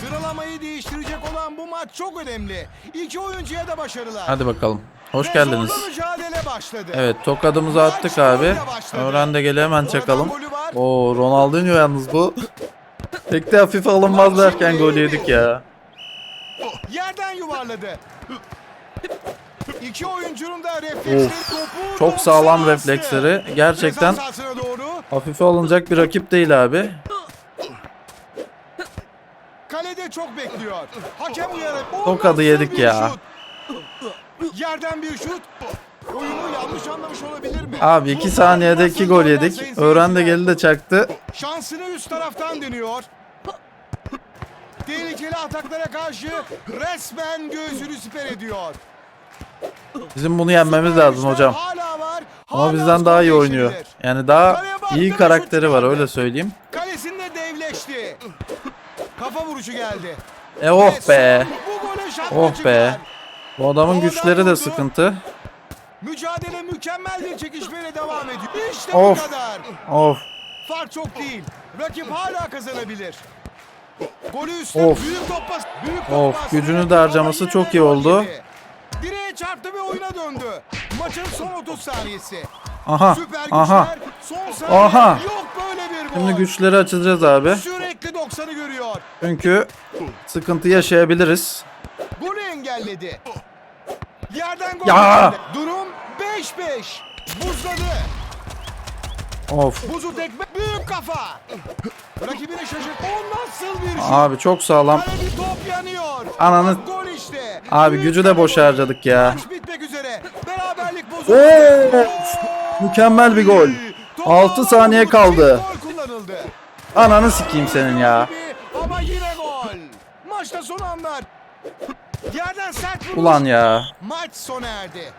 Sıralamayı değiştirecek olan bu maç çok önemli. İki oyuncuya da başarılar. Hadi bakalım. Hoş Ve geldiniz. zorlu mücadele başladı. Evet tokadımızı attık abi. Öğren de gele hemen çakalım. Oo Ronaldinho yalnız bu. Pek de hafif alınmaz derken gol yedik ya. Yerden yuvarladı. İki oyuncunun da refleksleri topu Çok 90'a sağlam bastı. refleksleri. Gerçekten Ceza sahasına doğru. hafife alınacak bir rakip değil abi. Kalede çok bekliyor. Hakem uyarı. Tokadı yedik ya. şut? Yerden bir şut. Oyunu yanlış anlamış olabilir mi? Abi 2 Bu saniyede 2 gol yedik. Öğren de geldi de çaktı. Şansını üst taraftan deniyor. Tehlikeli ataklara karşı resmen göğsünü siper ediyor. Bizim bunu yenmemiz lazım hocam. Hala var. Ama bizden daha iyi oynuyor. Yani daha iyi karakteri var öyle söyleyeyim. Kalesinde devleşti. Kafa vuruşu geldi. E oh be. Oh be. Bu adamın güçleri de sıkıntı. Mücadele mükemmel bir çekişmeyle devam ediyor. İşte Of. bu kadar. Of. Fark çok değil. Rakip hala kazanabilir. Golü üstüne Of. büyük top pas. Büyük top Of, gücünü de harcaması Ama çok iyi oldu. Direğe çarptı ve oyuna döndü. Maçın son 30 saniyesi. Aha. Süper güçler. Aha. Son saniye. Aha. Yok böyle bir gol. Şimdi güçleri açacağız abi. Sürekli 90'ı görüyor. Çünkü sıkıntı yaşayabiliriz. Golü engelledi. Yerden gol. Ya. Durum 5-5. Buzladı. Of. Buzu tekme. Büyük kafa. Rakibini şaşırt. O nasıl bir şut? Abi çok sağlam. Bir top yanıyor. Ananı- Gol işte. Abi Büyük gücü de boş harcadık ya. Maç bitmek üzere. Beraberlik bozuldu. Mükemmel bir gol. Topu 6 saniye kaldı. Ananı sikeyim senin ya. Ama yine gol. Maçta son anlar. Yerden sert vuruş. Ulan ya. Maç sona erdi.